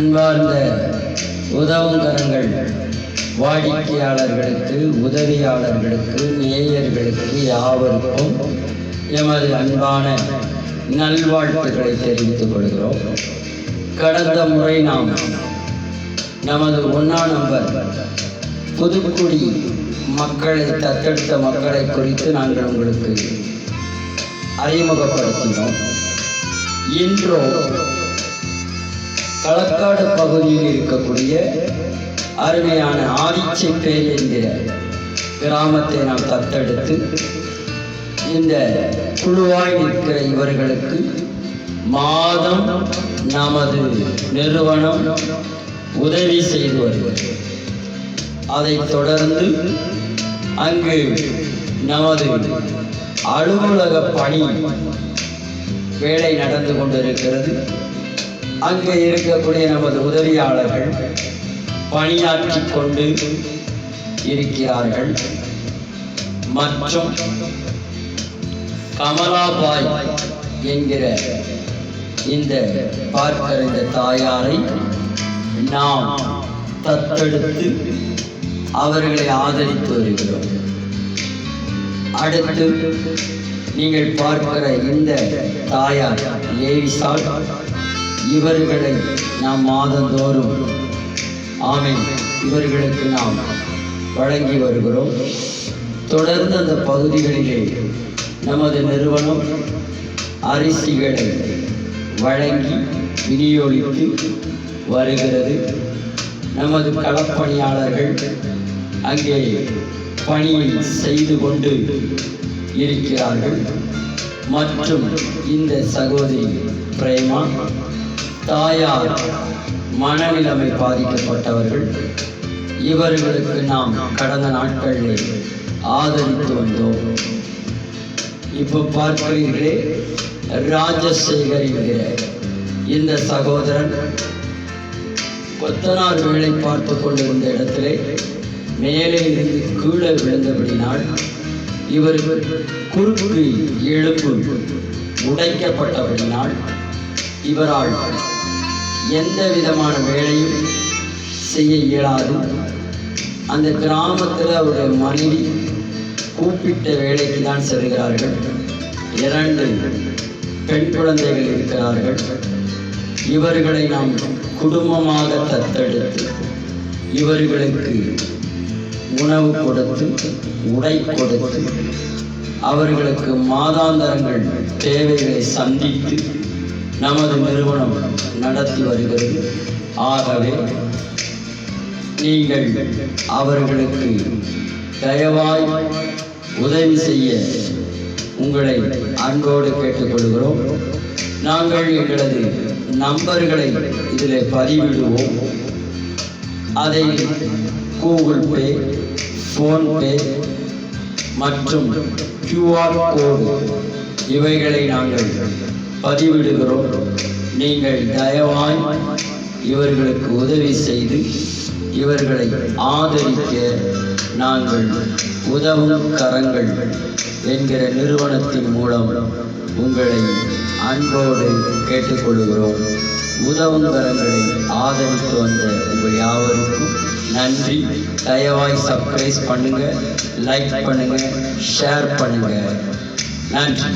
அன்பார்ந்த உதவுங்கரங்கள் வாடிக்கையாளர்களுக்கு உதவியாளர்களுக்கு நேயர்களுக்கு யாவருக்கும் எமது அன்பான நல்வாழ்த்துக்களை தெரிவித்துக் கொள்கிறோம். கடந்த முறை நாம் நமது ஒன்னா நம்பர் புதுக்குடி மக்களை தத்தெடுத்த மக்களை குறித்து நாங்கள் உங்களுக்கு அறிமுகப்படுத்தினோம். இன்றோ களக்காடு பகுதியில் இருக்கக்கூடிய அருமையான ஆதிச்சைப்பேர் என்கிற கிராமத்தை நாம் தத்தெடுத்து இந்த குழுவாய் நிற்கிற இவர்களுக்கு மாதம் நமது நிறுவனம் உதவி செய்து வருகிறது. அதைத் தொடர்ந்து அங்கு நமது அலுவலக பணி வேலை நடந்து கொண்டிருக்கிறது. அங்கே இருக்கக்கூடிய நமது உதவியாளர்கள் பணியாற்றிக் கொண்டு இருக்கிறார்கள். மற்றும் கமலாபாய் என்கிற இந்த பார்க்கறிந்த தாயாரை நாம் தத்தெடுத்து அவர்களை ஆதரித்து வருகிறோம். அடுத்து நீங்கள் பார்க்கிற இந்த தாயார் லேவிசால் இவர்களை நாம் மாதந்தோறும் ஆமென் இவர்களுக்கு நாம் வழங்கி வருகிறோம். தொடர்ந்து அந்த பகுதிகளிலே நமது நிறுவனம் அரிசிகளை வழங்கி விநியோகித்து வருகிறது. நமது களப்பணியாளர்கள் அங்கே பணியை செய்து கொண்டு இருக்கிறார்கள். மற்றும் இந்த சகோதரி பிரேமா தாயார் மனநிலைமை பாதிக்கப்பட்டவர்கள் இவர்களுக்கு நாம் கடந்த நாட்களில் ஆதரித்து வந்தோம். இப்போ பார்க்கிறீர்களே ராஜசேகர் என்கிற இந்த சகோதரன் கொத்தனார் வேலை பார்த்து கொண்டிருந்த இடத்திலே மேலே இருந்து கீழே விழுந்தபடினால் இவர் குறுக்கு எழுப்பு உடைக்கப்பட்டபடினால் இவரால் எந்த விதமான வேலையும் செய்ய இயலாது. அந்த கிராமத்தில் அவருடைய மனைவி கூப்பிட்ட வேலைக்கு தான் செல்கிறார்கள். இரண்டு பெண் குழந்தைகள் இருக்கிறார்கள். இவர்களை நாம் குடும்பமாக தத்தெடுத்து இவர்களுக்கு உணவு கொடுத்து உடை கொடுத்து அவர்களுக்கு மாதாந்தரங்கள் தேவைகளை சந்தித்து நமது நிறுவனம் நடத்தி வருகிறது. ஆகவே நீங்கள் அவர்களுக்கு தயவாய் உதவி செய்ய உங்களை அன்போடு கேட்டுக்கொள்கிறோம். நாங்கள் எங்களது நம்பர்களை இதில் பதிவிடுவோம். அதை கூகுள் பே ஃபோன்பே மற்றும் கியூஆர் கோடு இவைகளை நாங்கள் பதிவிடுகிறோம். நீங்கள் தயவாய் இவர்களுக்கு உதவி செய்து இவர்களை ஆதரிக்க நாங்கள் உதவும் கரங்கள் என்கிற நிறுவனத்தின் மூலம் உங்களை அன்போடு கேட்டுக்கொள்கிறோம். உதவும் கரங்களை ஆதரித்து வந்த உங்கள் யாவருக்கும் நன்றி. தயவாய் சப்ஸ்கிரைப் பண்ணுங்க லைக் பண்ணுங்க ஷேர் பண்ணுங்க. நன்றி.